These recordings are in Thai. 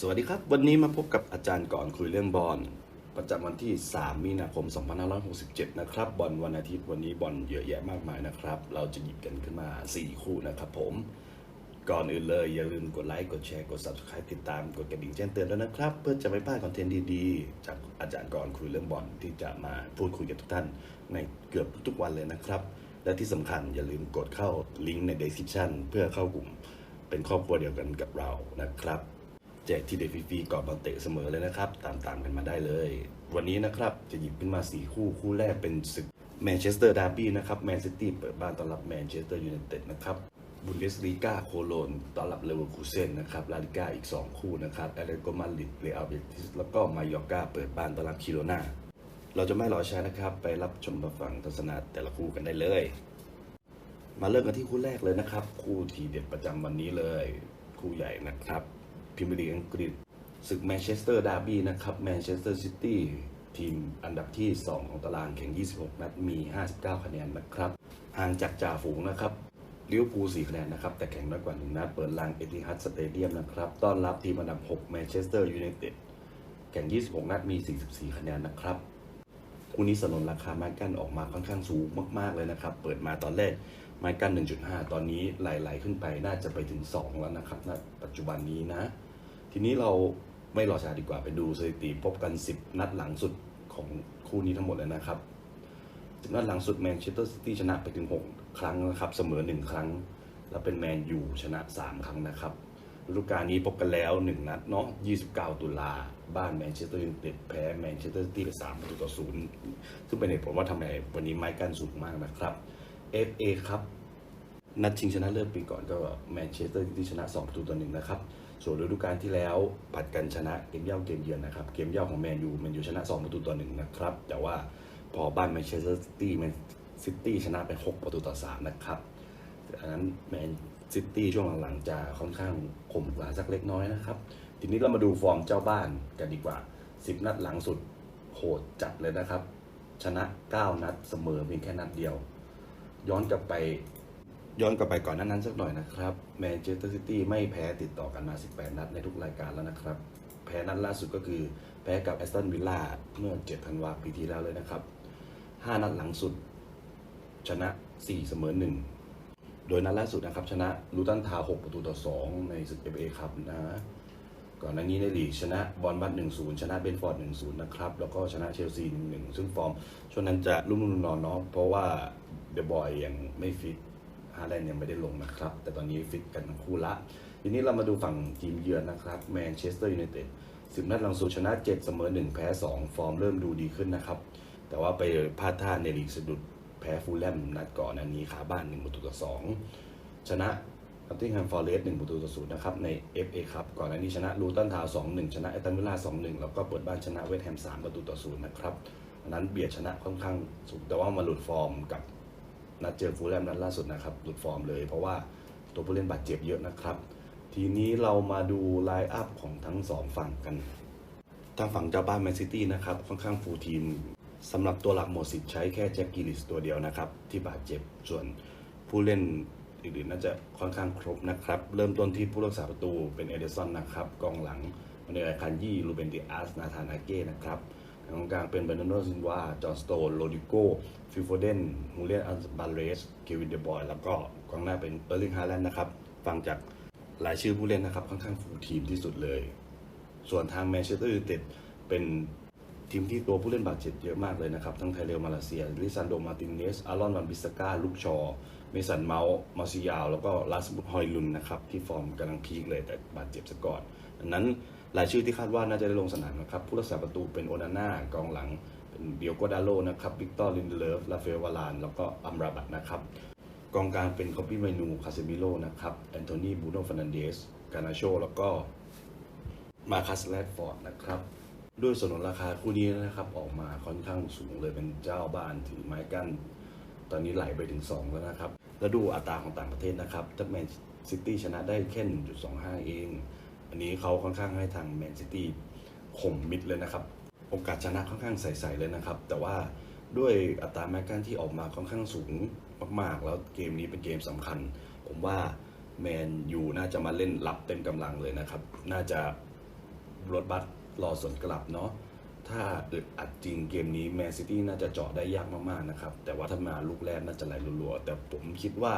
สวัสดีครับ วันนี้มาพบกับอาจารย์ก่อนคุยเรื่องบอลประจำวันที่ 3 มีนาคม 2567 นะครับ บอลวันอาทิตย์วันนี้บอลเยอะแยะมากมายนะครับ เราจะหยิบกันขึ้นมา 4 คู่นะครับผม ก่อนอื่นเลยอย่าลืมกดไลค์กดแชร์กด subscribe ติดตามกดกระดิ่งแจ้งเตือนด้วยนะครับ เพื่อจะไม่พลาดคอนเทนต์ดีๆ จากอาจารย์ก่อนคุยเรื่องบอลที่จะมาพูดคุยกับทุกท่าน ในเกือบทุกวันเลยนะครับ และที่สำคัญอย่าลืมกดเข้าลิงก์ใน description เพื่อเข้ากลุ่ม เป็นครอบครัวเดียวกันกับเรานะครับ แจกที่เด็ดฟรีๆก่อนบอลเตะเสมอเลยนะครับ ตามตามๆกันมาได้เลย วันนี้นะครับจะหยิบขึ้นมา 4 คู่คู่แรกเป็นศึกแมนเชสเตอร์ดาร์บี้นะครับแมนซิตี้เปิดบ้านต้อนรับแมนเชสเตอร์ยูไนเต็ดนะครับบุนเดสลีกาโคโลนต้อนรับเลเวอร์คูเซนนะครับลาลิก้าอีก 2 คู่นะครับแอตเลติโกมาดริดเรอัลเบติสแล้วก็มายอร์กาเปิดบ้านต้อนรับคิโรนาเราจะไม่รอช้านะครับ ไปรับชมรับฟังทัศนะแต่ละคู่กันได้เลย มาเริ่มกันที่คู่แรกเลยนะครับ คู่ทีเด็ดประจำวันนี้เลย คู่ใหญ่นะครับ พรีเมียร์ลีกอังกฤษศึกแมนเชสเตอร์ดาร์บี้นะครับแมนเชสเตอร์ซิตี้ทีมอันดับที่ 2 ของตารางแข่ง 26 นัด มี 59 คะแนนนะครับ ห่างจากจ่าฝูงนะครับลิเวอร์พูล4คะแนนนะครับ แต่แข่งน้อยกว่า 1 นัด เปิดลานเอติฮัดสเตเดียมนะครับ ต้อนรับทีมอันดับ 6 แมนเชสเตอร์ยูไนเต็ด แข่ง 26 นัด มี 44 คะแนนนะครับ คู่นี้สนนราคาไม้กั้นออกมาค่อนข้างสูงมาก ๆ เลยนะครับ เปิดมาตอนแรกไม้กั้น 1.5 ตอนนี้ไหลๆขึ้นไป น่าจะไปถึง 2 แล้วนะครับณปัจจุบันนี้นะ ทีนี้เราไม่รอช้าดีกว่าไปดูสถิติพบกัน 10 นัดหลังสุดของคู่นี้ทั้งหมดเลยนะครับ 10 นัดหลังสุดแมนเชสเตอร์ซิตี้ชนะไปถึง 6 ครั้งนะครับ เสมอ 1 ครั้ง แล้วเป็นแมนยูชนะ 3 ครั้งนะครับฤดูกาลนี้พบกันแล้ว 1 นัดเนาะ 29 ตุลา บ้านแมนเชสเตอร์ยูไนเต็ดแพ้แมนเชสเตอร์ซิตี้ไป3ประตูต่อ0ซึ่งเป็นเหตุผลว่าทำไมวันนี้ไม้กั้นสูงมากนะครับ FA ครับ นัดชิงชนะเลิศปีก่อนก็แมนเชสเตอร์ซิตี้ชนะ 2 ประตูต่อหนึ่งนะครับ ส่วนฤดูกาลที่แล้วผัดกันชนะเกมเย่าเกมเยือนนะครับ เกมเย่าของแมนยูแมนยูชนะ 2 ประตูต่อหนึ่งนะครับ แต่ว่าพอบ้านแมนเชสเตอร์ซิตี้แมนซิตี้ชนะไป 6 ประตูต่อ 3 นะครับดังนั้นแมนซิตี้ช่วงหลังๆจะค่อนข้างข่มกว่าสักเล็กน้อยนะครับ ทีนี้เรามาดูฟอร์มเจ้าบ้านกันดีกว่า 10 นัดหลังสุดโหดจัดเลยนะครับ ชนะ 9 นัดเสมอเพียงแค่นัดเดียว ย้อนกลับไป ย้อนกลับไปก่อนนานั้นสักหน่อยนะครับแมนเชสเตอร์ซิตี้ไม่แพ้ติดต่อกันมา 18 นัดในทุกรายการแล้วนะครับ แพ้นัดล่าสุดก็คือแพ้กับแอสตันวิลล่าเมื่อ 7 ธันวาคมปีที่แล้วเลยนะครับ 5 นัดหลังสุด ชนะ 4 เสมอ 1 โดยนัดล่าสุดนะครับ ชนะลูตันทาว6ประตูต่อ 2 ในศึกเอฟเอครับนะก่อนหน้านี้ในลีกชนะบอลบัต1-0ชนะเบนฟอร์ด1-0นะครับ แล้วก็ชนะเชลซี1-1ซึ่งฟอร์มช่วงนั้นจะรุ่มรุ่มนอนเนาะเพราะว่าเดอะบอยยังไม่ฟิต ฮาแลนด์ยังไม่ได้ลงนะครับ แต่ตอนนี้ฟิตกันทั้งคู่ละ ทีนี้เรามาดูฝั่งทีมเยือนนะครับแมนเชสเตอร์ยูไนเต็ดสิบนัดหลังสุดชนะ 7 เสมอ 1 แพ้ 2 ฟอร์มเริ่มดูดีขึ้นนะครับ แต่ว่าไปพลาดท่าในลีกสะดุดแพ้ฟูลแลมนัดก่อนอันนี้ขาบ้าน1ประตูต่อ2ชนะนอตติงแฮมฟอร์เรสต์1ประตูต่อ0นย์นะครับ ใน FA ครับก่อนหน้านี้ชนะลูตันทาวน์2-1ชนะแอตันวิลล่า2-1แล้วก็เปิดบ้านชนะเวสต์แฮม3ประตูต่อ0นะครับอันนั้นเบียดชนะค่อนข้างสูงแต่ว่ามาหลุดฟอร์มกับ นัดเจอฟูลแลมนัดล่าสุดนะครับหลุดฟอร์มเลย เพราะว่าตัวผู้เล่นบาดเจ็บเยอะนะครับ ทีนี้เรามาดูไลน์อัพของทั้งสองฝั่งกัน ทางฝั่งเจ้าบ้านแมนซิตี้นะครับค่อนข้างฟูลทีมสำหรับตัวหลักหมดสิทธิ์ใช้แค่แจ็คกิลิสตัวเดียวนะครับ ที่บาดเจ็บส่วนผู้เล่นอื่นๆน่าจะค่อนข้างครบนะครับ เริ่มต้นที่ผู้รักษาประตูเป็นเอเดสันนะครับกองหลังมันเอร์คันยี่ลูเบนดิอาสนาธานาเก้นะครับ ทางกลางเป็นเบรนโดซินวาจอห์นสโตนโรดิโก้ฟิลโฟเดนฮูเลียนอัลบาเรสเควินเดบอยแล้วก็กองหน้าเป็นเออร์ลิงฮาแลนด์นะครับ ฟังจากรายชื่อผู้เล่นนะครับ ค่อนข้างฟูลทีมที่สุดเลย ส่วนทางแมนเชสเตอร์ยูไนเต็ดเป็นทีมที่ตัวผู้เล่นบาดเจ็บเยอะมากเลยนะครับ ทั้งไทเรลมาเลเซีย ลิซันโดมาตินเนส อารอนวันบิสกาลูกชอ เมสันเมาส์มาซิยาว แล้วก็ลาสบุตฮอยลุนนะครับ ที่ฟอร์มกำลังพีคเลยแต่บาดเจ็บซะก่อนดังนั้น รายชื่อที่คาดว่าน่าจะได้ลงสนามนะครับ ผู้รักษาประตูเป็นโอนาน่ากองหลัง เป็นเดียโกดาโลนะครับวิกตอร์ลินเลิฟลาเฟลวาลาน แล้วก็อัมราบัตนะครับ กองกลางเป็นคอปปี้ไมนูคาเซมิโลนะครับแอนโทนีบูโนฟ r นันเดสกานาโชแล้วก็มาคัสแรดฟอร์ดนะครับด้วยสนนราคาคู่นี้นะครับ ออกมาค่อนข้างสูงเลยเป็นเจ้าบ้านถือไม้กั้นตอนนี้ไหลไปถึง 2 แล้วนะครับ แล้วดูอัตราของต่างประเทศนะครับถ้าแมนซิตี้ชนะได้แค่1.25 เอง อันนี้เขาค่อนข้างให้ทางแมนซิตี้ข่มมิดเลยนะครับ โอกาสชนะค่อนข้างใสๆเลยนะครับ แต่ว่าด้วยอัตราแม็กกันที่ออกมาค่อนข้างสูงมากๆ แล้วเกมนี้เป็นเกมสำคัญ ผมว่าแมนยูน่าจะมาเล่นรับเต็มกำลังเลยนะครับ น่าจะรถบัสรอสวนกลับเนาะถ้าอึดอัดจริงเกมนี้แมนซิตี้น่าจะเจาะได้ยากมากๆนะครับ แต่ว่าถ้ามาลูกแรกน่าจะไหลรัวๆ แต่ผมคิดว่า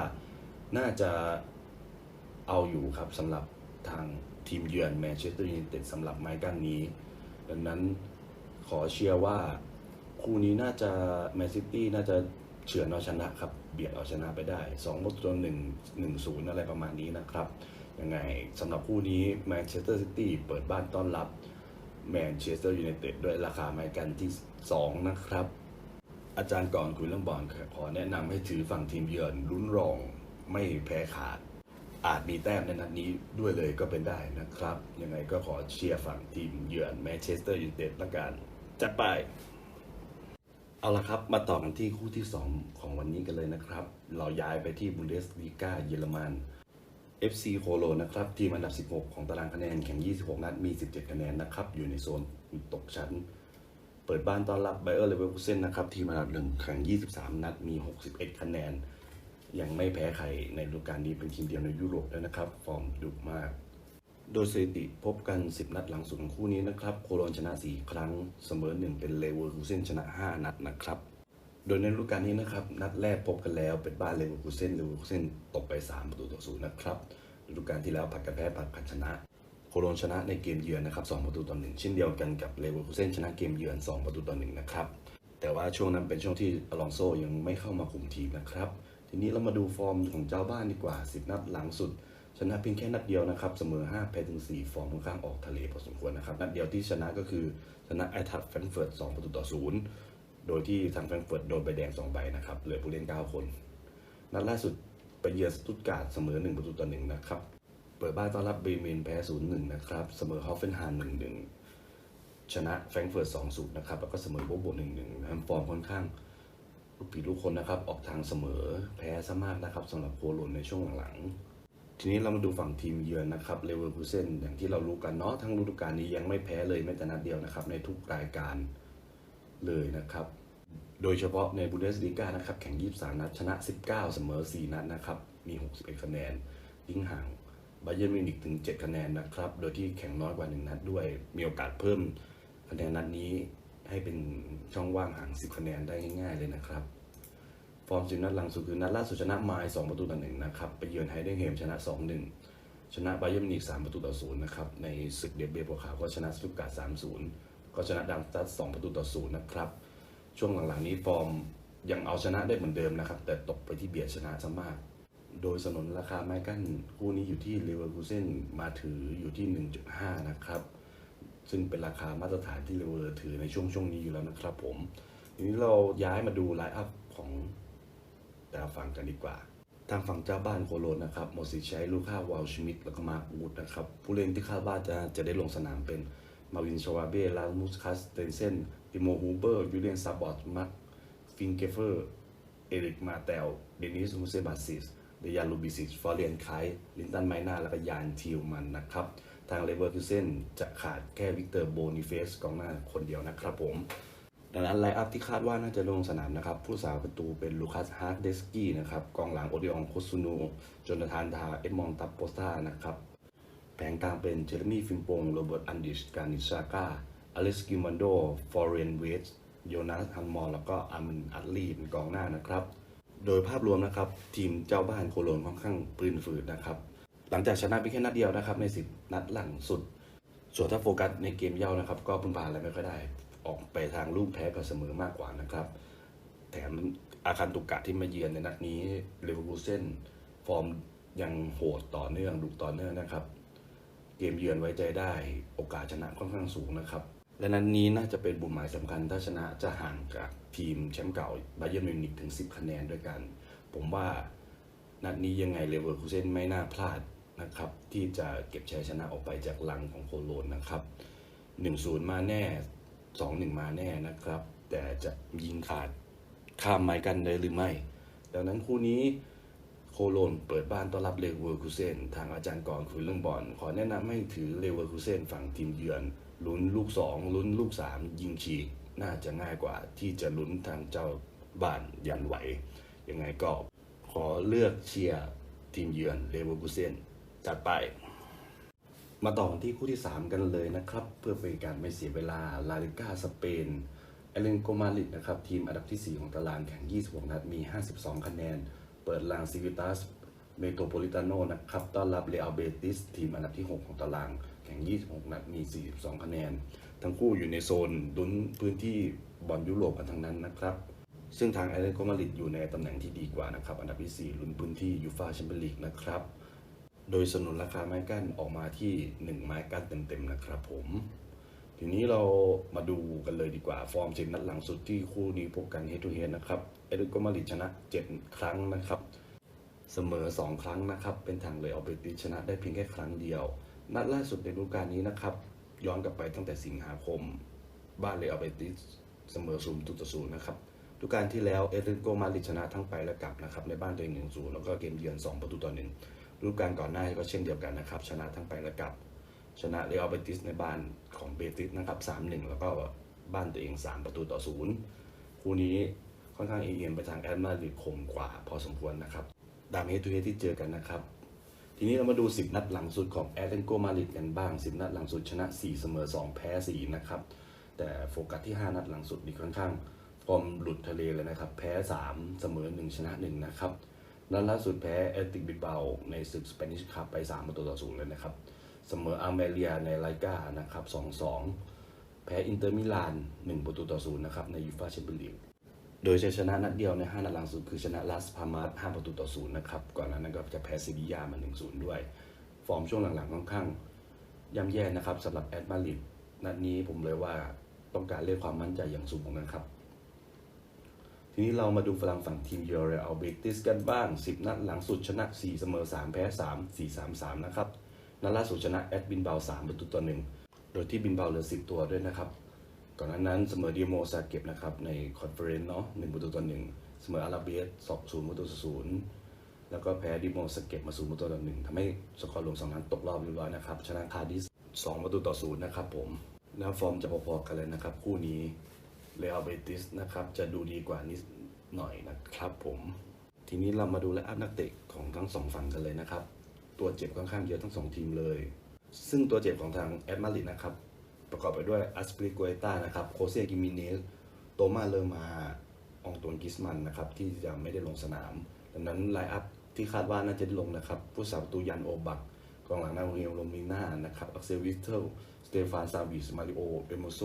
น่าจะเอาอยู่ครับสำหรับทาง ทีมเยือนแมนเชสเตอร์ยูไนเต็ดสำหรับไม้กั้นนี้ ดังนั้นขอเชียร์ว่าคู่นี้น่าจะแมนซิตี้น่าจะเฉือนเอาชนะครับ เบียดเอาชนะไปได้2ประตูต่อหนึ่งหนึ่งศูนย์อะไรประมาณนี้นะครับยังไงสำหรับคู่นี้แมนเชสเตอร์ซิตี้เปิดบ้านต้อนรับแมนเชสเตอร์ยูไนเต็ดด้วยราคาไม้กันที่ 2 นะครับ อาจารย์ก่อนคุยเรื่องบอลขอแนะนำให้ถือฝั่งทีมเยือนลุ้นรองไม่แพ้ขาด อาจมีแต้มในนัดนี้ด้วยเลยก็เป็นได้นะครับ ยังไงก็ขอเชียร์ฝั่งทีมเยือนแมนเชสเตอร์ยูไนเต็ดละกันจัดไป เอาละครับ มาต่อกันที่คู่ที่ 2 ของวันนี้กันเลยนะครับ เราย้ายไปที่บุนเดสลีกาเยอรมัน FC โคโลนะครับทีมอันดับ 16 ของตารางคะแนนแข่ง 26 นัดมี 17 คะแนนนะครับ อยู่ในโซนตกชั้น เปิดบ้านต้อนรับไบเออร์เลเวอร์คูเซนนะครับทีมอันดับหนึ่งแข่ง 23 นัดมี 61 คะแนน ยังไม่แพ้ใครในฤดูกาลนี้เป็นทีมเดียวในยุโรปด้วนะครับ ฟอร์มดุมาก โดยสถิติพบกัน 10 นัดหลังสุดของคู่นี้นะครับ โคโลนชนะ 4 ครั้งเสมอ 1 เป็นเลเวอร์คูเซนชนะ 5 นัดนะครับ โดยในฤดูกาลนี้นะครับ นัดแรกพบกันแล้วเป็นบ้านเลเวอร์คูเซนเลเวอร์คูเซนตกไป 3 ประตูต่อศูนย์นะครับฤดูกาลที่แล้วผัดกันแพ้ผัดกันชนะโคโลนชนะในเกมเยือนนะครับ2ประตูต่อหนึ่งเช่นเดียวกันกับเลเวอร์คูเซนชนะเกมเยือน 2 ประตูต่อหนึ่งนะครับแต่ว่าช่วงนั้นเป็นช่วงที่อลองโซยังไม่เข้ามาคุมทีมนะครับ ทีนี้เรามาดูฟอร์มของเจ้าบ้านดีกว่า 10 นัดหลังสุด ชนะเพียงแค่นัดเดียวนะครับ เสมอ 5 แพ้ถึง 4 ฟอร์มค่อนข้างออกทะเลพอสมควรนะครับ นัดเดียวที่ชนะก็คือชนะไอทัฟแฟรงเฟิร์ต2ประตูต่อศูนย์โดยที่ทางแฟรงเฟิร์ตโดนใบแดง 2 ใบนะครับ เหลือผู้เล่น 9 คน นัดล่าสุดไปเยือนสตุตการ์ดเสมอ 1 ประตูต่อ1นะครับ เปิดบ้านต้อนรับเบรเมนแพ้ 0-1 นะครับ เสมอฮอฟเฟนไฮม์1-1 ชนะแฟรงเฟิร์ต2-0 นะครับ แล้วก็เสมอโบโบ1-1ทำฟอร์มค่อนข้าง ลูกผีลูกคนนะครับ ออกทางเสมอแพ้ซะมากนะครับสำหรับโคโลนในช่วงหลังๆ ทีนี้เรามาดูฝั่งทีมเยือนนะครับเลเวอร์คูเซนอย่างที่เรารู้กันเนาะทั้งฤดูกาลนี้ยังไม่แพ้เลยแม้แต่นัดเดียวนะครับ ในทุกรายการเลยนะครับ โดยเฉพาะในบุนเดสลีกานะครับแข่ง 23 นัดชนะ 19 เสมอ 4 นัดนะครับมี 61 คะแนนทิ้งห่างบาเยิร์นมิวนิกถึง 7 คะแนนนะครับ โดยที่แข่งน้อยกว่า 1 นัดด้วย มีโอกาสเพิ่มคะแนนนัดนี้ ให้เป็นช่องว่างห่าง 10 คะแนนได้ง่ายๆเลยนะครับ ฟอร์มสิบนัดหลังสุดคือนัดล่าสุดชนะไมล์2ประตูต่อหนึ่งนะครับ ไปเยือนไฮเดนเฮมชนะ 2-1 ชนะบเยิร์มิวนิก3ประตูต่อศูนย์นะครับ ในศึกเดบเบบัวขาวก็ชนะสตุตการ์ด3-0ก็ชนะดังสตัด2ประตูต่อศูนย์นะครับ ช่วงหลังๆนี้ฟอร์มยังเอาชนะได้เหมือนเดิมนะครับ แต่ตกไปที่เบียดชนะซะมาก โดยสนนราคาไม้กั้นคู่นี้อยู่ที่เลเวอร์คูเซนมาถืออยู่ที่ 1.5 นะครับ ซึ่งเป็นราคามาตรฐานที่เร์ถือในช่วงช่วงนี้อยู่แล้วนะครับผมทีนี้เราย้ายมาดูไลฟ์อัพของแต่ละฝั่งกันดีกว่า ทางฝั่งเจ้าบ้านโคโลนนะครับโมซิใชัยลูค่าวอลชมิดแล้วก็มาร์กวูดนะครับผู้เล่นที่คาดว่าจะจะได้ลงสนามเป็นมาวินชวาเบ้ลามุสคัสเตนเซนติโมฮูเบอร์ยูเลียนซาบอตมักฟิงเกเฟอร์เอริกมาเตลเดนิสมูเซบาซิสเดยานลูบิซิสฟอเรียนไคลินตันไมนาแล้วก็ยานทิวมันนะครับ ทางเลเวอร์คูเซนจะขาดแค่วิกเตอร์โบนิเฟสกองหน้าคนเดียวนะครับผม ดังนั้นไลน์อัพที่คาดว่าน่าจะลงสนามนะครับ ผู้สาวประตูเป็นลูคัสฮาร์ดเดสกี้นะครับกองหลังโอดิอองโคซูนูจนทานทาเอ็ดมองตับโปสตานะครับแผงกลางเป็นเจอร์มี่ฟิมปงโรเบิร์ตอันดิชการนิชาก้าอเล็กซ์กิมันโดฟอร์เรนเวสโยนาสฮันมอร์แล้วก็อามินอัตลีเป็นกองหน้านะครับ โดยภาพรวมนะครับ ทีมเจ้าบ้านโคโลนค่อนข้างปืนฝืดนะครับ หลังจากชนะไปแค่นัดเดียวนะครับในสิบนัดหลังสุด ส่วนถ้าโฟกัสในเกมเย่านะครับ ก็พึ่งพาอะไรไม่ค่อยได้ ออกไปทางลูกแพ้กับเสมอมากกว่านะครับ แถมอาคารตุกกะที่มาเยือนในนัดนี้เลเวอร์คูเซนฟอร์มยังโหดต่อเนื่องดุต่อเนื่องนะครับ เกมเยือนไว้ใจได้โอกาสชนะค่อนข้างสูงนะครับ และนัดนนี้น่าจะเป็นบุญหมายสำคัญ ถ้าชนะจะห่างจากทีมแชมป์เก่าบาเยิร์นมิวนิกถึง 10 คะแนนด้วยกัน ผมว่านัดนี้ยังไงเลเวอร์คูเซนไม่น่าพลาด นะครับที่จะเก็บชัยชนะออกไปจากลังของโคโลนนะครับ 1-0 มาแน่ 2-1 มาแน่นะครับ แต่จะยิงขาดข้ามไม้กันได้หรือไม่ ดังนั้นคู่นี้โคโลนเปิดบ้านต้อนรับเลเวอร์คูเซนทางอาจารย์ก่อนคุยเรื่องบอลขอแนะนำให้ถือเลเวอร์คูเซนฝั่งทีมเยือน ลุ้นลูก 2 ลุ้นลูก 3 ยิงฉีก น่าจะง่ายกว่าที่จะลุ้นทางเจ้าบ้านยันไหวยังไงก็ขอเลือกเชียร์ทีมเยือนเลเวอร์คูเซน จัดไป มาต่อที่คู่ที่ 3 กันเลยนะครับ เพื่อเป็นการไม่เสียเวลาลาลิก้าสเปนเอเลนโกมาลิดนะครับทีมอันดับที่ 4 ของตารางแข่ง 26 นัดมี 52 คะแนน เปิดลานซิวิตัสเมโทรโพลิตาโนนะครับต้อนรับเรอัลเบติสทีมอันดับที่ 6 ของตารางแข่ง 26 นัดมี 42 คะแนน ทั้งคู่อยู่ในโซนดุนพื้นที่บอลยุโรปกันทั้งนั้นนะครับ ซึ่งทางเอเลนโกมาลิดอยู่ในตำแหน่งที่ดีกว่านะครับ อันดับที่ 4 ลุ้นพื้นที่ยูฟาแชมเปี้ยนลีกนะครับ โดยสนุนราคาไม้กั้นออกมาที่ 1 ไม้กั้นเต็มๆนะครับผม ทีนี้เรามาดูกันเลยดีกว่า ฟอร์มสิบนัดหลังสุดที่คู่นี้พบกันเฮดทูเฮดนะครับ เอริโกมาริชนะ 7 ครั้งนะครับ เสมอ 2 ครั้งนะครับ เป็นทางเลยเอาเบติชนะได้เพียงแค่ครั้งเดียว นัดล่าสุดในฤดูกาลนี้นะครับ ย้อนกลับไปตั้งแต่สิงหาคม บ้านเลยเอาเบติเสมอศูนย์ต่อศูนย์นะครับฤดูกาลที่แล้วเอริโกมาริชนะทั้งไปและกลับนะครับในบ้านตัวเองหนึ่งศูนย์แล้วก็เกมเยือน 2 ประตูต่อหนึ่ง ฤดูกาลก่อนหน้าก็เช่นเดียวกันนะครับ ชนะทั้งไปและกลับ ชนะเรอัลเบติสในบ้านของเบติสนะครับ3-1 แล้วก็บ้านตัวเอง 3 ประตูต่อศูนย์คู่นี้ค่อนข้างเอียงไปทางแอดมาริดคมกว่าพอสมควรนะครับ ดามเฮดทูเฮที่เจอกันนะครับ ทีนี้เรามาดู 10 นัดหลังสุดของแอตเลนโกมาริดกันบ้าง 10 นัดหลังสุดชนะ 4 เสมอ 2 แพ้ 4 นะครับ แต่โฟกัสที่ 5 นัดหลังสุดนี่ค่อนข้างฟอร์มหลุดทะเลเลยนะครับ แพ้ 3 เสมอ 1 ชนะ 1 นะครับ นัดล่าสุดแพ้เอติกบิลเบาในศึกสเปนิชคัพไป 3 ประตูต่อศูนย์เลยนะครับ เสมออาร์เมเรียในไลกานะครับ 2-2 แพ้อินเตอร์มิลาน 1 ประตูต่อศูนย์นะครับในยูฟาแชมเปี้ยนลีกโดยชัยชนะนัดเดียวใน 5 นัดหลังสุดคือชนะลาสพามาส5ประตูต่อศูนย์นะครับ ก่อนหน้านั้นก็จะแพ้ซิบิยามา 1-0 ด้วย ฟอร์มช่วงหลังๆค่อนข้างย่ำแย่นะครับสำหรับแอดมาริดนัดนี้ผมเลยว่าต้องการเรียกความมั่นใจอย่างสูงนะครับ ทีนี้เรามาดูฝรั่งฝั่งทีมเยอร์เรอัลเบติสกันบ้าง 10 นัดหลังสุดชนะ 4 เสมอ 3 แพ้ 3 4 3 3 นะครับ นัดล่าสุดชนะแอดบินเบา3ประตูต่อ1โดยที่บินเบาเหลือ 10 ตัวด้วยนะครับ ก่อนหน้านั้นเสมอดีโมซาเก็บนะครับในคอนเฟอเรนซ์เนาะ1ประตูต่อ1เสมออาราเบียสองศูนย์ประตูศูนย์แล้วก็แพ้ดิโมสเก็ตมาศูนย์ประตูต่อหนึ่งทำให้สกอร์รวมสองนัดตกรอบเรียบร้อยนะครับ ชนะคาดิสสองประตูต่อศูนย์นะครับผม แล้วฟอร์มจะพอๆกันเลยนะครับ คู่นี้ เรอัลเบติสนะครับจะดูดีกว่านิดหน่อยนะครับผมทีนี้เรามาดูและอัพนักเตะของทั้งสองฝั่งกันเลยนะครับ ตัวเจ็บค่อนข้างเยอะทั้งสองทีมเลย ซึ่งตัวเจ็บของทางแอดมาริดนะครับ ประกอบไปด้วยอัสปริโกเอต้านะครับโคเซกิมิเนสโตมาเลอร์มาองตวนกิสมันนะครับ ที่จะไม่ได้ลงสนาม ดังนั้นไลน์อัพที่คาดว่าน่าจะลงนะครับ ผู้สาประตูยันโอบักกองหลังนาเฮลโรมิน่านะครับอักเซลวิสเทลสเตฟานซาวิสมาริโอเอโมโซ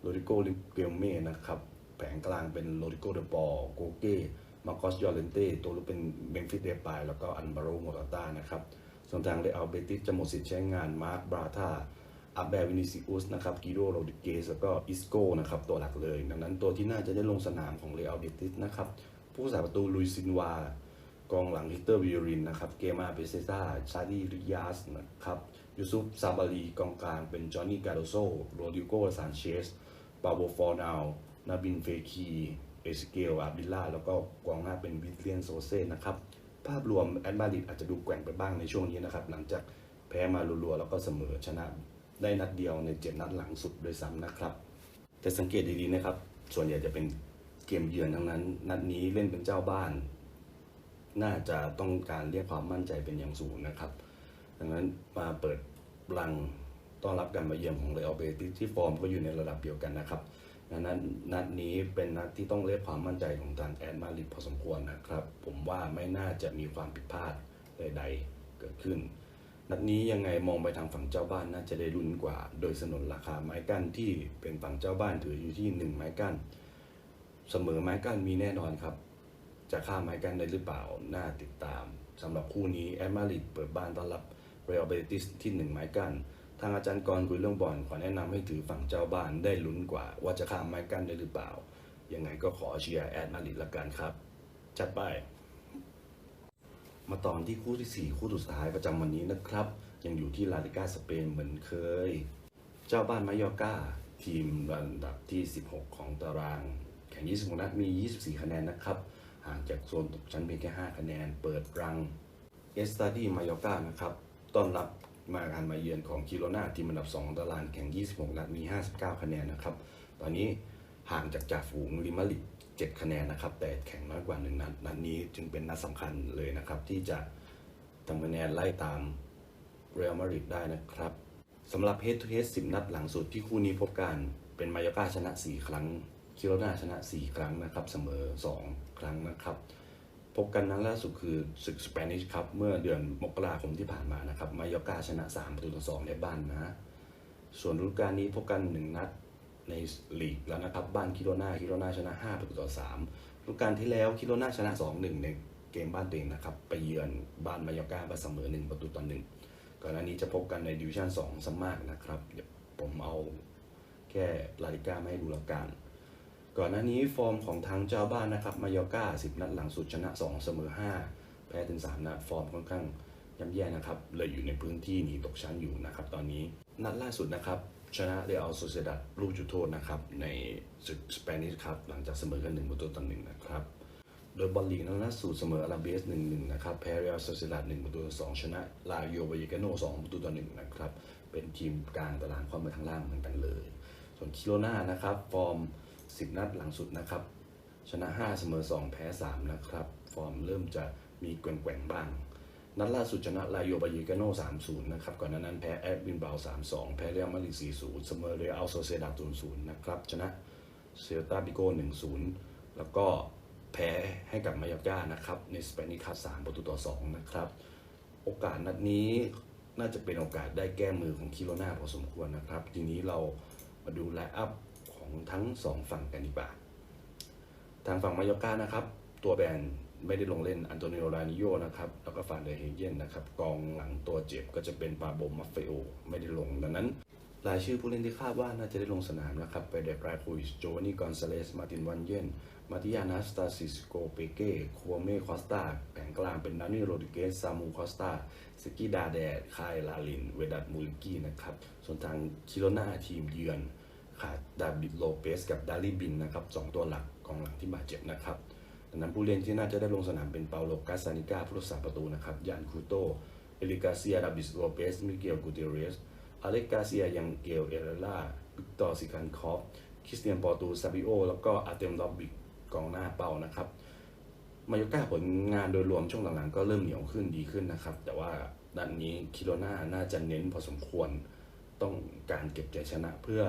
โรดิโกลิเกลเม่นะครับแผงกลางเป็นโรดิโกเดปอร์โกเก้มาโกสยอร์เลนเต้ตัวรูปเป็นเบนฟิตเดปายแล้วก็อันบาโรโมตาต้านะครับส่วนทางเรอัลเบติสจะหมดสิทธิ์ใช้งานมาร์คบราธาอับแบร์วินิซิอุสนะครับกิโรโรดิเกสแล้วก็อิสโก้นะครับตัวหลักเลย ดังนั้นตัวที่น่าจะได้ลงสนามของเรอัลเบติสนะครับผู้สาประตูลุยซินวากองหลังฮิตเตอร์วิรินนะครับเกมาเปเซตาชาดีริยาสนะครับยูซุปซาบารีกองกลางเป็นจอห์นนี่กาโดโซโรดิโกซานเชส ปาโบฟอร์นาวนาบินเฟคีเอสเกลอาบิลล่าแล้วก็กองหน้าเป็นวิเลียนโซเซ่นะครับ ภาพรวมแอดมาริดอาจจะดูแกว่งไปบ้างในช่วงนี้นะครับ หลังจากแพ้มารัวๆแล้วก็เสมอชนะได้นัดเดียวในเจ็ดนัดหลังสุดโดยซ้ำนะครับ แต่สังเกตดีๆนะครับ ส่วนใหญ่จะเป็นเกมเยือนทั้งนั้น นัดนี้เล่นเป็นเจ้าบ้าน น่าจะต้องการเรียกความมั่นใจเป็นอย่างสูงนะครับ ดังนั้นมาเปิดรัง ต้อนรับการมาเยือนของเรอัลเบติสที่ฟอร์มก็อยู่ในระดับเดียวกันนะครับดังนั้นนัดนี้เป็นนัดที่ต้องเรียกความมั่นใจของทางแอดมาริดพอสมควรนะครับ ผมว่าไม่น่าจะมีความผิดพลาดใดๆเกิดขึ้น นัดนี้ยังไงมองไปทางฝั่งเจ้าบ้านน่าจะได้ลุ้นกว่า โดยสนนราคาไม้กั้นที่เป็นฝั่งเจ้าบ้านถืออยู่ที่หนึ่งไม้กั้น เสมอไม้กั้นมีแน่นอนครับ จะข้ามไม้กั้นได้หรือเปล่าน่าติดตามสำหรับคู่นี้แอดมาริดเปิดบ้านต้อนรับเรอัลเบติสที่หนึ่งไม้กั้น ทางอาจารย์กรคุยเรื่องบอลขอแนะนำให้ถือฝั่งเจ้าบ้านได้ลุ้นกว่า ว่าจะข้ามไม้กั้นได้หรือเปล่า ยังไงก็ขอเชียร์แอดมาริดละกันครับ จัดไป มาตอนที่คู่ที่ 4 คู่สุดท้ายประจำวันนี้นะครับ ยังอยู่ที่ลาลิกาสเปนเหมือนเคย เจ้าบ้านมายอร์กาทีมอันดับที่ 16 ของตาราง แข่ง 26 นัดมี 24 คะแนนนะครับ ห่างจากโซนตกชั้นเพียงแค่ 5 คะแนน เปิดรังเอสตาดีมายอร์กานะครับ ต้อนรับ มาการมาเยือนของคิโรนาทีมอันดับ 2 ของตารางแข่ง 26 นัดมี 59 คะแนนนะครับ ตอนนี้ห่างจากจ่าฝูงลิมาริด7คะแนนนะครับ แต่แข่งน้อยกว่า1นัดนัดนี้จึงเป็นนัดสำคัญเลยนะครับ ที่จะทำคะแนนไล่ตามเรอัลมาดริดได้นะครับสำหรับ Head to Head 10 นัดหลังสุดที่คู่นี้พบกันเป็นมายากาชนะ 4 ครั้งคิโรนาชนะ 4 ครั้งนะครับ เสมอ 2 ครั้งนะครับ พบกันนัดล่าสุดคือศึกสเปนิชครับเมื่อเดือนมกราคมที่ผ่านมานะครับมายากาชนะ 3 ประตูต่อ2ในบ้านนะ ส่วนฤดูกาลนี้พบกัน 1 นัดในลีกแล้วนะครับ บ้านคิโรนาคิโรนาชนะ 5 ประตูต่อ3ฤดูกาลที่แล้วคิโรนาชนะ 2-1 ในเกมบ้านตัวเองนะครับ ไปเยือนบ้านมายากาไปเสมอ 1 ประตูต่อ1ก่อนหน้านี้จะพบกันในดิวิชั่น2ซะมากนะครับเดี๋ยวผมเอาแค่ลาลิก้ามาให้ดูแล้วกัน ก่อนหน้านี้ฟอร์มของทางเจ้าบ้านนะครับมายอร์กา10 นัดหลังสุดชนะ 2 เสมอ 5 แพ้ถึง 3 นัดฟอร์มค่อนข้างย่ำแย่นะครับเลยอยู่ในพื้นที่หนีตกชั้นอยู่นะครับตอนนี้นัดล่าสุดนะครับชนะเรอัลโซเซดัดลูกจุดโทษนะครับในศึกสเปนิชครับหลังจากเสมอกัน1ประตูต่อ1นะครับโดยบอลลีกนัดล่าสุดเสมออาราเบส1-1นะครับแพ้เรอัลโซเซดัด1ประตูต่อ2ชนะลาโยบายกาโน2ประตูต่อ1นะครับเป็นทีมกลางตารางความไปทางล่างเหมือนกันเลย ส่วนคิโรนานะครับฟอร์ม 10 นัดหลังสุดนะครับ ชนะ 5 เสมอ 2 แพ้ 3 นะครับ ฟอร์มเริ่มจะมีแกว่งๆบ้าง นัดล่าสุดชนะลาโยบายกาโน่3-0 นะครับ ก่อนหน้านั้นแพ้แอดบินเบา3-2 แพ้เรอัลมาดริด4-0 เสมอเรอัลโซเซดัด0-0 นะครับ ชนะเซลตาบิโก1-0 แล้วก็แพ้ให้กับมายากานะครับในสเปนิคัส3ประตูต่อ 2 นะครับ โอกาสนัดนี้น่าจะเป็นโอกาสได้แก้มือของคิโรนาพอสมควรนะครับ ทีนี้เรามาดูไลน์อัพ ของทั้ง 2 ฝั่งกันดีกว่าทางฝั่งมายอกานะครับ ตัวแบนไม่ได้ลงเล่นอันโตนิโอรานิโยนะครับแล้วก็ฟานเดเฮเยนนะครับกองหลังตัวเจ็บก็จะเป็นปาโบมัฟเฟโอไม่ได้ลงดังนั้น รายชื่อผู้เล่นที่คาดว่าน่าจะได้ลงสนามนะครับไปเดกราคุยสโจวานี่กอนซาเลส มาตินวันเยนมาติยานาสตาซิสโกเปเก้คัวเมคอสตาแผงกลางเป็นนานี่โรดิเกสซามูคอสตาสกิดาแดดคายลาลิน เวดัตมูลิกี้นะครับส่วนทางคิโรนาทีมเยือน ขาดดาบิดโลเปสกับดาริบินนะครับสองตัวหลักกองหลังที่บาดเจ็บนะครับดังนั้นผู้เล่นที่น่าจะได้ลงสนามเป็นเปาโลกาซานิก้าผู้รักษาประตูนะครับยานคูโตเอลิกาเซียดาบิสโลเปสมิเกลกูเตเรสอเล็กกาเซียยังเกลเอเรล่าวิกตอร์ซิกันคอฟคริสเตียนปอร์ตูซาบิโอแล้วก็อาร์เตมลอบบิกกองหน้าเป้านะครับมายก้าผลงานโดยรวมช่วงหลังๆก็เริ่มเหนียวขึ้นดีขึ้นนะครับ แต่ว่าด้านนี้คิโรนาน่าจะเน้นพอสมควรต้องการเก็บใจชนะเพื่อ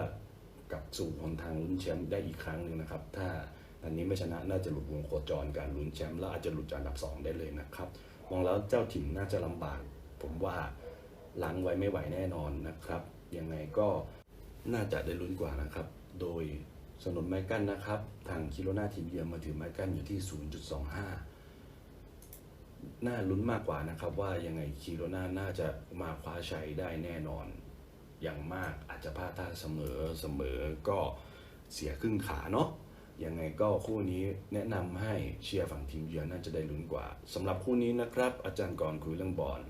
กับสู่หนทางลุ้นแชมป์ได้อีกครั้งหนึ่งนะครับ ถ้าอันนี้ไม่ชนะน่าจะหลุดวงโคจรการลุ้นแชมป์แล้วอาจจะหลุดจากอันดับ 2 ได้เลยนะครับ มองแล้วเจ้าถิ่นน่าจะลำบาก ผมว่าหลังไว้ไม่ไหวแน่นอนนะครับยังไงก็น่าจะได้ลุ้นกว่านะครับ โดยสนุนไม้กั้นนะครับ ทางคิโรนาทีมเยือนมาถือไม้กั้นอยู่ที่ 0.25 น่าลุ้นมากกว่านะครับ ว่ายังไงคิโรนาน่าจะมาคว้าชัยได้แน่นอน อย่างมากอาจจะพลาดท่าเสมอเสมอก็เสียครึ่งขาเนาะยังไงก็คู่นี้แนะนำให้เชียร์ฝั่งทีมเยือนน่าจะได้ลุ้นกว่าสำหรับคู่นี้นะครับ อาจารย์ก่อนคุยเรื่องบอล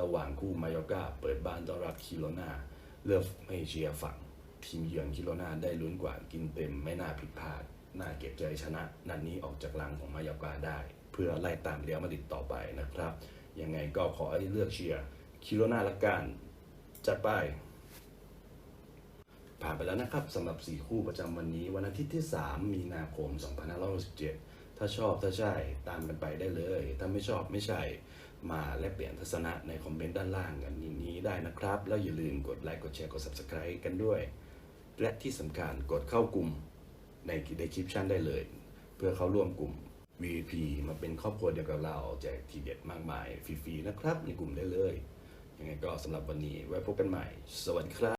ระหว่างคู่มายอกาเปิดบ้านต้อนรับคิโรนาเลือกให้เชียร์ฝั่งทีมเยือนคิโรนาได้ลุ้นกว่ากินเต็มไม่น่าผิดพลาดน่าเก็บใจชนะ นัดนนี้ออกจากลังของมายอกาได้ เพื่อไล่ตามเรียลมาดริดต่อไปนะครับ ยังไงก็ขอให้เลือกเชียร์คิโรนาละกันจัดไป ผ่านไปแล้วนะครับสำหรับ 4 คู่ประจำวันนี้ วันอาทิตย์ที่ 3 มีนาคม 2567 ถ้าชอบถ้าใช่ตามกันไปได้เลย ถ้าไม่ชอบไม่ใช่ มาแลกเปลี่ยนทัศนะในคอมเมนต์ด้านล่างกันนี้ได้นะครับ แล้วอย่าลืมกดไลค์กดแชร์กด Subscribe กันด้วย และที่สำคัญกดเข้ากลุ่มใน description ได้เลย เพื่อเข้าร่วมกลุ่ม VIP มาเป็นครอบครัวเดียวกับเราแจกทีเด็ดมากมายฟรีๆนะครับ ในกลุ่มได้เลยยังไงก็สำหรับวันนี้ไว้พบกันใหม่ สวัสดีครับ